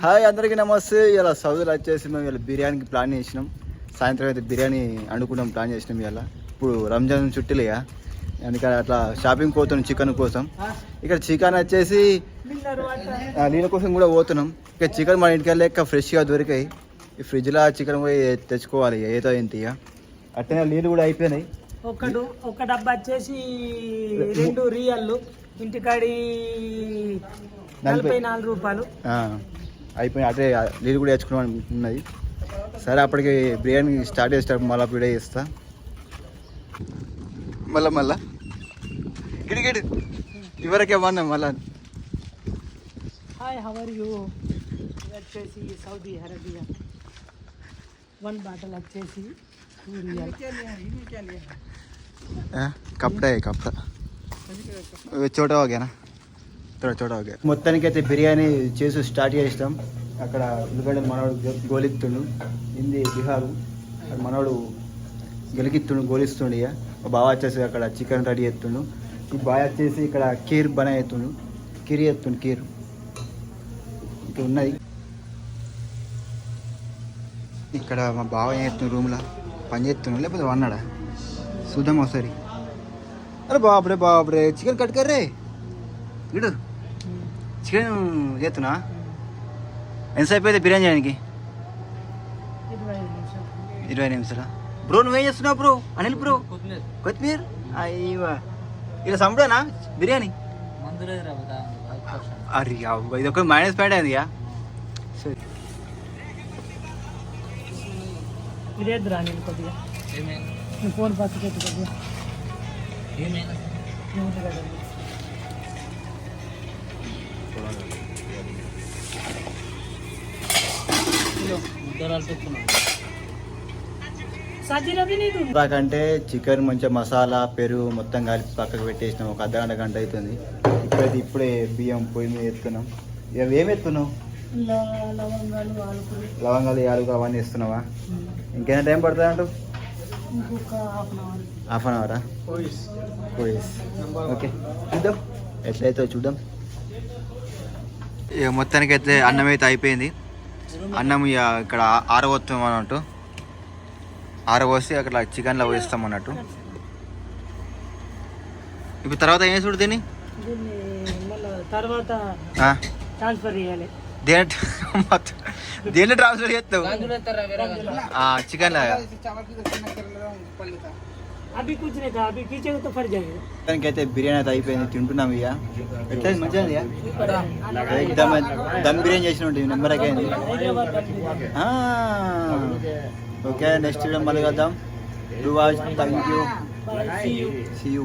Hi అందరికీ నమస్తే. ఇలా సౌదీలో వచ్చేసి మేము ఇలా బిర్యానీకి ప్లాన్ చేసినాం. సాయంత్రం అయితే బిర్యానీ వండుకున్నాం ప్లాన్ చేసినాం ఇలా ఇప్పుడు రంజాన్ చుట్టిలేయా అందుకని అట్లా షాపింగ్ పోతున్నాం చికెన్ కోసం. ఇక్కడ చికెన్ వచ్చేసి నీళ్ళ కోసం కూడా పోతున్నాం. ఇక చికెన్ మన ఇంటికి వెళ్ళాక ఫ్రెష్గా దొరికాయి. ఈ ఫ్రిడ్జ్లో చికెన్ పోయి తెచ్చుకోవాలి. ఏదో ఏంటి ఇక. అట్లనే నీళ్ళు కూడా అయిపోయినాయి. ఒకడు ఒక డబ్బా వచ్చేసి రెండు రియల్లు ఇంటికాడి నలభై నాలుగు రూపాయలు. ఆ, అయిపోయినాయి అట్లే నీళ్ళు కూడా తెచ్చుకున్నాం ఉన్నది. సరే అప్పటికి బిర్యానీ స్టార్ట్ చేసేటప్పుడు మళ్ళీ వీడియో చేస్తా. మళ్ళా మళ్ళా. గిడి గిడి. ఇవరకే బాగున్నాం మళ్ళా. హాయ్ హవర్ యూ వచ్చేసి సౌదీ అరేబియా. వన్ బాటిల్ వచ్చేసి two రియల్ కప్డా కప్డా చోట ఓకేనా చోట చోట ఓకే మొత్తానికి అయితే బిర్యానీ చేసి స్టార్ట్ చేస్తాం. అక్కడ ఎందుకంటే మనవాడు గో- గోలిత్తుండు. హిందీ మనవాడు గెలికిత్తుండు గోలిస్తుండు ఇక బావ వచ్చేసి అక్కడ చికెన్ రెడీ చేస్తుండు. ఈ బాయ్ వచ్చేసి ఇక్కడ కీర్ బనా ఎత్తుండు కీర్ ఎత్తుండు కీర్ ఇక్కడ ఉన్నది. ఇక్కడ మా బావ ఏం చేస్తుండు రూమ్లో? పని చేస్తుండు లేకపోతే అన్నాడా చూద్దాం ఒకసారి. అరే బాబరే బాబరే చికెన్ కట్ కర్రే ఇడు. చికెన్ చేస్తున్నా. ఎంతసేపు అయితే బిర్యానీ చేయడానికి? ఇరవై నిమిషాలు? బ్రో నువ్వేం చేస్తున్నావు బ్రో? అనిల్ బ్రో? కొత్తిమీర. అయ్యవా ఇలా సంబడేనా బిర్యానీ? అరే ఇది ఒక మైనస్ పాయింట్ అయింది ఫోన్ పక్కకి కొద్దిగా. నాకంటే చికెన్ మంచిగా మసాలా పెరుగు మొత్తం కలిపి పక్కకు పెట్టేసినాం. ఒక అర్ధ గంట గంట అవుతుంది. ఇప్పుడైతే ఇప్పుడే బియ్యం పొయ్యి మీద ఎత్తున్నాం ఇక ఏం ఎత్తున్నావు లవంగాలు యాలుగా అవన్నీ ఇస్తున్నావా ఇంకేనా టైం పడుతుంది ఇంకొక హాఫ్ అన్ అవర్. ఓకే. చూద్దాం. ఎట్లయితే చూద్దాం. ఇక మొత్తానికి అయితే అన్నం అయితే అయిపోయింది. అన్నం ఇక ఇక్కడ ఆరబోస్తాం అన్నట్టు. ఆరబోసి అక్కడ చికెన్లో వేస్తాం అన్నట్టు. ఇప్పుడు తర్వాత ఏం చూడు దీన్ని తర్వాత ఆ, ట్రాన్స్ఫర్ చేయాలి. దేని మొత్తం దేన్ని ట్రాన్స్ఫర్ చేస్తావు? చికెన్ అభి కూర్చునే కా అభి పీచే తో ఫర్ జాయేగా మొత్తానికి అయితే బిర్యానీ అయితే అయిపోయింది తింటున్నాం ఇక. ఎట్లా మంచిగా? ఎక్దమ్ దమ్ బిర్యానీ చేసిన ఉంటుంది నెంబర్ అయింది? దమ్. ఓకే నెక్స్ట్ వీడియో మళ్ళీ కలుద్దాం. Do watch thank you. See you